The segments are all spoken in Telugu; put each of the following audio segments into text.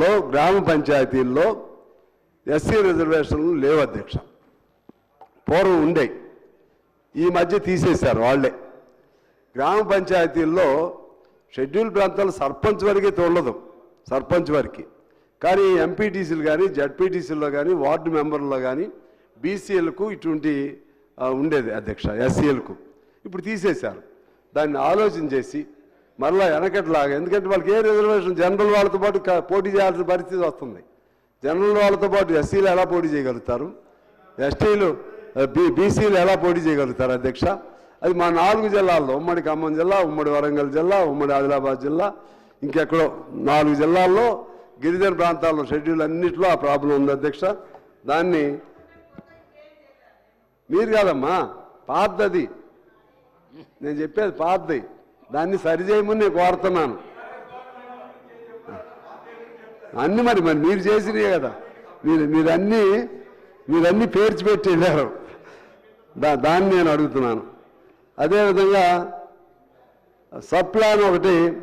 లో గ్రామ పంచాయతీల్లో ఎస్సీ రిజర్వేషన్లు లేవు అధ్యక్ష. పూర్వం ఉండే. ఈ మధ్య తీసేశారు వాళ్ళే. గ్రామ పంచాయతీల్లో షెడ్యూల్ ప్రాంతాలు సర్పంచ్ వరకే తోలదు సర్పంచ్ వరకు. కానీ ఎంపీటీసీలు కానీ జడ్పీటీసీలో కానీ వార్డు మెంబర్లో కానీ బీసీఎల్కు ఇటువంటి ఉండేది అధ్యక్ష ఎస్సీఎల్కు ఇప్పుడు తీసేశారు. దాన్ని ఆలోచన చేసి మరలా వెనకట్లాగా. ఎందుకంటే వాళ్ళకి ఏ రిజర్వేషన్ జనరల్ వాళ్ళతో పాటు పోటీ చేయాల్సిన పరిస్థితి వస్తుంది. జనరల్ వాళ్ళతో పాటు ఎస్సీలు ఎలా పోటీ చేయగలుగుతారు? ఎస్టీలు బీ బీసీలు ఎలా పోటీ చేయగలుగుతారు అధ్యక్ష? అది మా నాలుగు జిల్లాల్లో ఉమ్మడి ఖమ్మం జిల్లా ఉమ్మడి వరంగల్ జిల్లా ఉమ్మడి ఆదిలాబాద్ జిల్లా ఇంకెక్కడో నాలుగు జిల్లాల్లో గిరిజన ప్రాంతాల్లో షెడ్యూల్ అన్నింటిలో ఆ ప్రాబ్లం ఉంది అధ్యక్ష. దాన్ని మీరు కాదమ్మా పాతది. నేను చెప్పేది పాతది. దాన్ని సరిచేయమని నేను కోరుతున్నాను. అన్ని మరి మరి మీరు చేసినవి కదా. మీరు మీరన్నీ మీరన్నీ పేర్చి పెట్టి వెళ్ళారు. దా దాన్ని నేను అడుగుతున్నాను. అదేవిధంగా సబ్ ప్లాన్ ఒకటి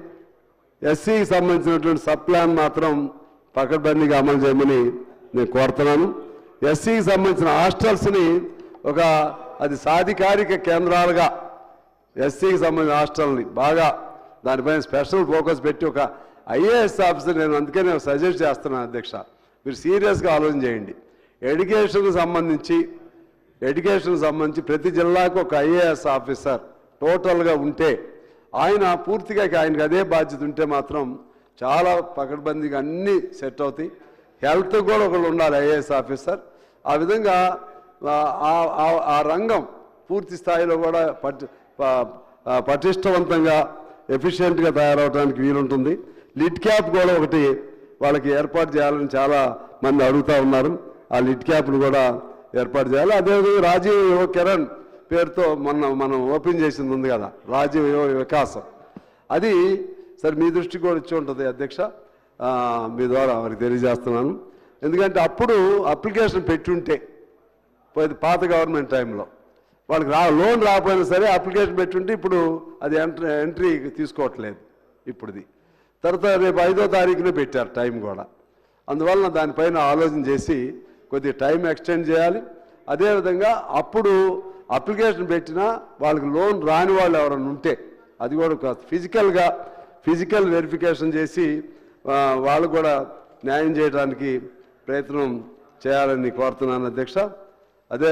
ఎస్సీకి సంబంధించినటువంటి సబ్ ప్లాన్ మాత్రం పకడ్బందీగా అమలు చేయమని నేను కోరుతున్నాను. ఎస్సీకి సంబంధించిన హాస్టల్స్ని ఒక అది సాధికారిక కేంద్రాలుగా ఎస్సీకి సంబంధించిన హాస్టల్ని. బాగా దానిపైన స్పెషల్ ఫోకస్ పెట్టి ఒక ఐఏఎస్ ఆఫీసర్ నేను అందుకే నేను సజెస్ట్ చేస్తున్నాను అధ్యక్ష. మీరు సీరియస్గా ఆలోచన చేయండి. ఎడ్యుకేషన్కి సంబంధించి ఎడ్యుకేషన్కి సంబంధించి ప్రతి జిల్లాకు ఒక ఐఏఎస్ ఆఫీసర్ టోటల్గా ఉంటే ఆయన పూర్తిగా ఆయనకి అదే బాధ్యత ఉంటే మాత్రం చాలా పకడ్బందీగా అన్నీ సెట్ అవుతాయి. హెల్త్ కూడా ఒకళ్ళు ఉండాలి ఐఏఎస్ ఆఫీసర్. ఆ విధంగా ఆ- ఆ- రంగం పూర్తి స్థాయిలో కూడా పట్టు పటిష్టవంతంగా ఎఫిషియెంట్గా తయారవడానికి వీలుంటుంది. లిడ్ క్యాప్ కూడా ఒకటి వాళ్ళకి ఏర్పాటు చేయాలని చాలా మంది అడుగుతూ ఉన్నారు. ఆ లిడ్ క్యాప్ను కూడా ఏర్పాటు చేయాలి. అదేవిధంగా రాజీవ్ యువ కిరణ్ పేరుతో మొన్న మనం ఓపెన్ చేసింది ఉంది కదా రాజీవ్ యువ వికాసం. అది సరే మీ దృష్టికి కూడా ఇచ్చి ఉంటుంది అధ్యక్ష. మీ ద్వారా వారికి తెలియజేస్తున్నాను. ఎందుకంటే అప్పుడు అప్లికేషన్ పెట్టుంటే పాత గవర్నమెంట్ టైంలో. వాళ్ళకి రా లోన్ రాకపోయినా సరే అప్లికేషన్ పెట్టుంటే ఇప్పుడు అది ఎంట్రీ ఎంట్రీ తీసుకోవట్లేదు ఇప్పుడుది. తర్వాత రేపు ఐదో తారీఖునే పెట్టారు టైం కూడా. అందువలన దానిపైన ఆలోచన చేసి కొద్దిగా టైం ఎక్స్టెండ్ చేయాలి. అదేవిధంగా అప్పుడు అప్లికేషన్ పెట్టినా వాళ్ళకి లోన్ రాని వాళ్ళు ఎవరైనా ఉంటే అది కూడా ఒక ఫిజికల్గా ఫిజికల్ వెరిఫికేషన్ చేసి వాళ్ళు కూడా న్యాయం చేయడానికి ప్రయత్నం చేయాలని కోరుతున్నాను అధ్యక్ష. అదే